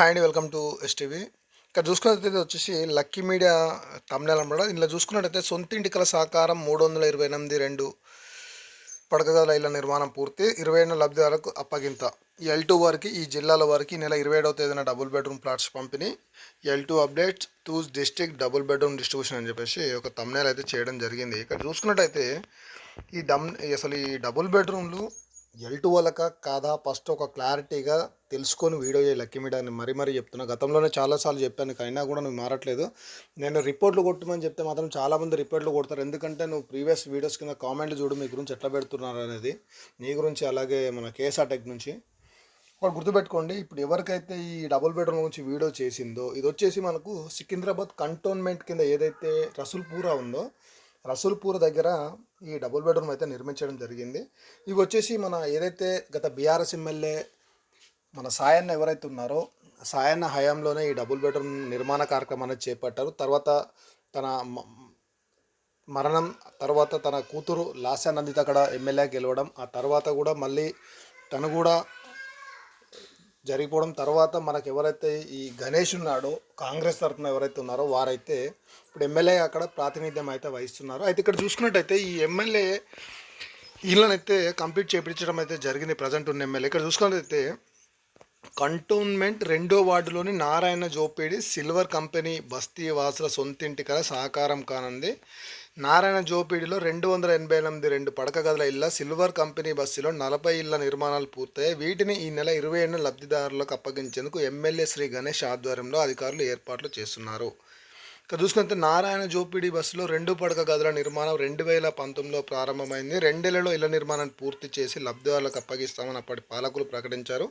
Hi అండి welcome to STV ఇక్కడ చూసుకున్నట్లయితే వచ్చేసి లక్కీ మీడియా తమిళనాడు అనమాట ఇందులో చూసుకున్నట్టయితే సొంత ఇంటికల సహకారం మూడు వందల ఇరవై ఎనిమిది రెండు పడకగల ఇళ్ళ నిర్మాణం పూర్తి ఇరవై ఏడు లబ్ధిదారులకు అప్పగింత. ఎల్ టూ వారికి ఈ జిల్లాల వారికి నెల ఇరవై ఏడవ తేదీన డబుల్ బెడ్రూమ్ ప్లాట్స్ పంపిణీ. L two updates to district double bedroom distribution అని చెప్పేసి ఒక తమ్నేల్ అయితే చేయడం జరిగింది. ఇక్కడ చూసుకున్నట్టయితే ఈ దమ్ అసలు ఈ డబుల్ బెడ్రూమ్లు ఎల్ టూ వాళ్ళక కాదా? ఫస్ట్ ఒక క్లారిటీగా తెలుసుకొని వీడియో చేయి లక్కీ మీడియాని మరీ మరీ చెప్తున్నా. గతంలోనే చాలాసార్లు చెప్పాను అయినా కూడా నువ్వు మారట్లేదు. నేను రిపోర్ట్లు కొట్టమని చెప్తే మాత్రం చాలామంది రిపోర్ట్లు కొడతారు. ఎందుకంటే నువ్వు ప్రీవియస్ వీడియోస్ కింద కామెంట్లు చూడు మీ గురించి ఎట్లా పెడుతున్నారు అనేది. నీ గురించి అలాగే మన కేఎస్ఆర్ టెక్ నుంచి. ఒకటి గుర్తుపెట్టుకోండి ఇప్పుడు ఎవరికైతే ఈ డబుల్ బెడ్రూమ్ గురించి వీడియో చేసిందో ఇది వచ్చేసి మనకు సికింద్రాబాద్ కంటోన్మెంట్ కింద ఏదైతే రసూల్పూరా ఉందో రసూల్పూర్ దగ్గర ఈ డబుల్ బెడ్రూమ్ అయితే నిర్మించడం జరిగింది. ఇవి వచ్చేసి మన ఏదైతే గత బీఆర్ఎస్ ఎమ్మెల్యే మన సాయన్న ఎవరైతే ఉన్నారో సాయన్న హయాంలోనే ఈ డబుల్ బెడ్రూమ్ నిర్మాణ కార్యక్రమాన్ని చేపట్టారు. తర్వాత తన మరణం తర్వాత తన కూతురు లాస్యా నందిత అక్కడ ఎమ్మెల్యే గెలవడం ఆ తర్వాత కూడా మళ్ళీ తను కూడా జరిగిపోవడం తర్వాత మనకు ఎవరైతే ఈ గణేష్ ఉన్నాడో కాంగ్రెస్ తరఫున ఎవరైతే ఉన్నారో వారైతే ఇప్పుడు ఎమ్మెల్యే అక్కడ ప్రాతినిధ్యం అయితే వహిస్తున్నారు. అయితే ఇక్కడ చూసుకున్నట్టయితే ఈ ఎమ్మెల్యే వీళ్ళనైతే కంప్లీట్ చేయించడం అయితే జరిగింది ప్రజెంట్ ఉన్న ఎమ్మెల్యే. ఇక్కడ చూసుకున్నట్టయితే కంటోన్మెంట్ రెండో వార్డులోని నారాయణ జోపేడి సిల్వర్ కంపెనీ బస్తీ వాసుల సొంతింటి కల సహకారం కానుంది. నారాయణ జోపిడిలో రెండు వందల ఎనభై ఎనిమిది రెండు పడక గదుల ఇళ్ళ సిల్వర్ కంపెనీ బస్సులో నలభై ఇళ్ళ నిర్మాణాలు పూర్తయ్యాయి. వీటిని ఈ నెల ఇరవై ఏడు లబ్ధిదారులకు అప్పగించేందుకు ఎమ్మెల్యే శ్రీ గణేష్ ఆధ్వర్యంలో అధికారులు ఏర్పాట్లు చేస్తున్నారు. ఇక చూసుకుంటే నారాయణ జోపిడి బస్సులో రెండు పడక గదుల నిర్మాణం రెండు వేల పంతొమ్మిదిలో ప్రారంభమైంది. రెండేళ్ళలో ఇళ్ళ నిర్మాణాన్ని పూర్తి చేసి లబ్ధిదారులకు అప్పగిస్తామని అప్పటి పాలకులు ప్రకటించారు.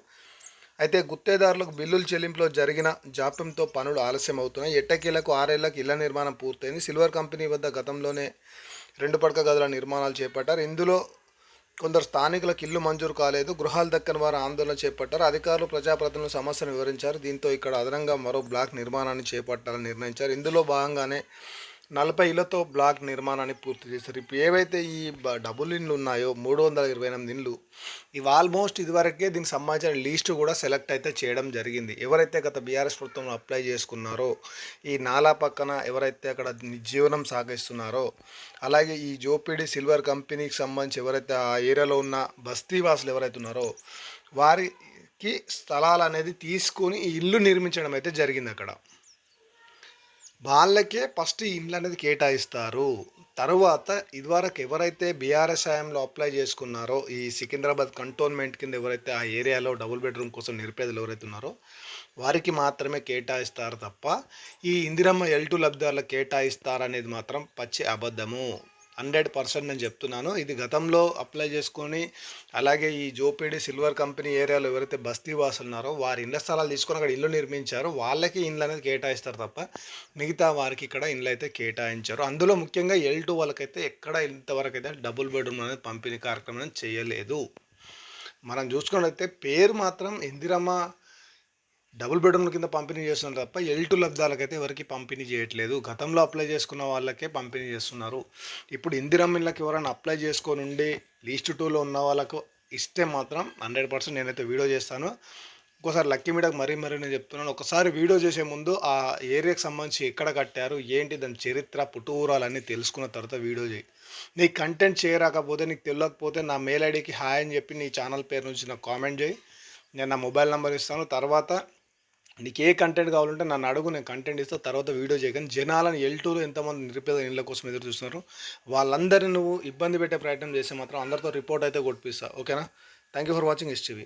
అయితే గుత్తేదారులకు బిల్లుల చెల్లింపులో జరిగిన జాప్యంతో పనులు ఆలస్యం అవుతున్నాయి ఎట్టకేలకు ఆరేళ్ళకు ఇళ్ళ నిర్మాణం పూర్తయింది. సిల్వర్ కంపెనీ వద్ద గతంలోనే రెండు పడక గదుల నిర్మాణాలు చేపట్టారు. ఇందులో కొందరు స్థానికులకు ఇల్లు మంజూరు కాలేదు. గృహాలు దక్కని వారు ఆందోళన చేపట్టారు. అధికారులు ప్రజాప్రతినిధులు సమస్యను వివరించారు. దీంతో ఇక్కడ అదనంగా మరో బ్లాక్ నిర్మాణాన్ని చేపట్టాలని నిర్ణయించారు. ఇందులో భాగంగానే నలభై ఇళ్ళతో బ్లాక్ నిర్మాణాన్ని పూర్తి చేశారు. ఇప్పుడు ఏవైతే ఈ బ- డబుల్ ఇండ్లు ఉన్నాయో మూడు వందల ఇరవై ఎనిమిది ఇండ్లు ఇవి ఆల్మోస్ట్ ఇదివరకే దీనికి సంబంధించిన లీస్ట్ కూడా సెలెక్ట్ అయితే చేయడం జరిగింది. ఎవరైతే గత బీఆర్ఎస్ ప్రభుత్వంలో అప్లై చేసుకున్నారో ఈ నాలా పక్కన ఎవరైతే అక్కడ జీవనం సాగిస్తున్నారో అలాగే ఈ జోపిడి సిల్వర్ కంపెనీకి సంబంధించి ఎవరైతే ఆ ఏరియాలో ఉన్న బస్తీవాసులు ఎవరైతే ఉన్నారో వారికి స్థలాలు అనేది తీసుకొని ఇల్లు నిర్మించడం అయితే జరిగింది అక్కడ. వాళ్ళకే ఫస్ట్ ఇండ్లు అనేది కేటాయిస్తారు. తరువాత ఇదివరకు ఎవరైతే బీఆర్ఎస్ హయాంలో అప్లై చేసుకున్నారో ఈ సికింద్రాబాద్ కంటోన్మెంట్ కింద ఎవరైతే ఆ ఏరియాలో డబుల్ బెడ్రూమ్ కోసం నిరుపేదలు ఎవరైతే ఉన్నారో వారికి మాత్రమే కేటాయిస్తారు తప్ప ఈ ఇందిరమ్మ ఎల్ టూ లబ్ధిదారులకు కేటాయిస్తారనేది మాత్రం పచ్చి అబద్ధము. హండ్రెడ్ పర్సెంట్ నేను చెప్తున్నాను. ఇది గతంలో అప్లై చేసుకొని అలాగే ఈ జోపేడి సిల్వర్ కంపెనీ ఏరియాలో ఎవరైతే బస్తీ వాసులు ఉన్నారో వారి ఇళ్ళ స్థలాలు తీసుకొని అక్కడ ఇల్లు నిర్మించారో. వాళ్ళకి ఇండ్లు అనేది కేటాయిస్తారు తప్ప మిగతా వారికి ఇక్కడ ఇండ్లు అయితే కేటాయించారు. అందులో ముఖ్యంగా ఎల్ టూ వాళ్ళకైతే ఎక్కడ ఇంతవరకు అయితే డబుల్ బెడ్రూమ్ అనేది పంపిణీ కార్యక్రమం అనేది చేయలేదు. మనం చూసుకున్నట్లయితే పేరు మాత్రం ఇందిరమ్మ డబుల్ బెడ్రూమ్ కింద పంపిణీ చేస్తున్నారు తప్ప ఎల్ టూ లబ్ధాలకైతే ఎవరికి పంపిణీ చేయట్లేదు. గతంలో అప్లై చేసుకున్న వాళ్ళకే పంపిణీ చేస్తున్నారు. ఇప్పుడు ఇందిరమ్మిళ్ళకి ఎవరైనా అప్లై చేసుకొని ఉండి లీస్ట్ టూలో ఉన్న వాళ్ళకు ఇస్తే మాత్రం హండ్రెడ్ పర్సెంట్ నేనైతే వీడియో చేస్తాను. ఇంకోసారి లక్కీ మీడియాకి మరీ మరీ నేను చెప్తున్నాను. ఒకసారి వీడియో చేసే ముందు ఆ ఏరియాకి సంబంధించి ఎక్కడ కట్టారు ఏంటి దాని చరిత్ర పుట్టుఊరాలన్నీ తెలుసుకున్న తర్వాత వీడియో చేయి. నీకు కంటెంట్ చేయరాకపోతే నీకు తెలియకపోతే నా మెయిల్ ఐడికి హాయ్ అని చెప్పి నీ ఛానల్ పేరు నుంచి నాకు కామెంట్ చేయి. నేను నా మొబైల్ నెంబర్ ఇస్తాను. తర్వాత నీకు ఏ కంటెంట్ కావాలంటే నన్ను అడుగు నేను కంటెంట్ ఇస్తా తర్వాత వీడియో చేయగానే జనాలను ఎల్టూలో ఎంతమంది నిరుపేద ఇళ్ళ కోసం ఎదురు చూస్తున్నారు? వాళ్ళందరినీ నువ్వు ఇబ్బంది పెట్టే ప్రయత్నం చేస్తే మాత్రం అందరితో రిపోర్ట్ అయితే కొట్టిస్తా ఓకేనా thank you for watching STV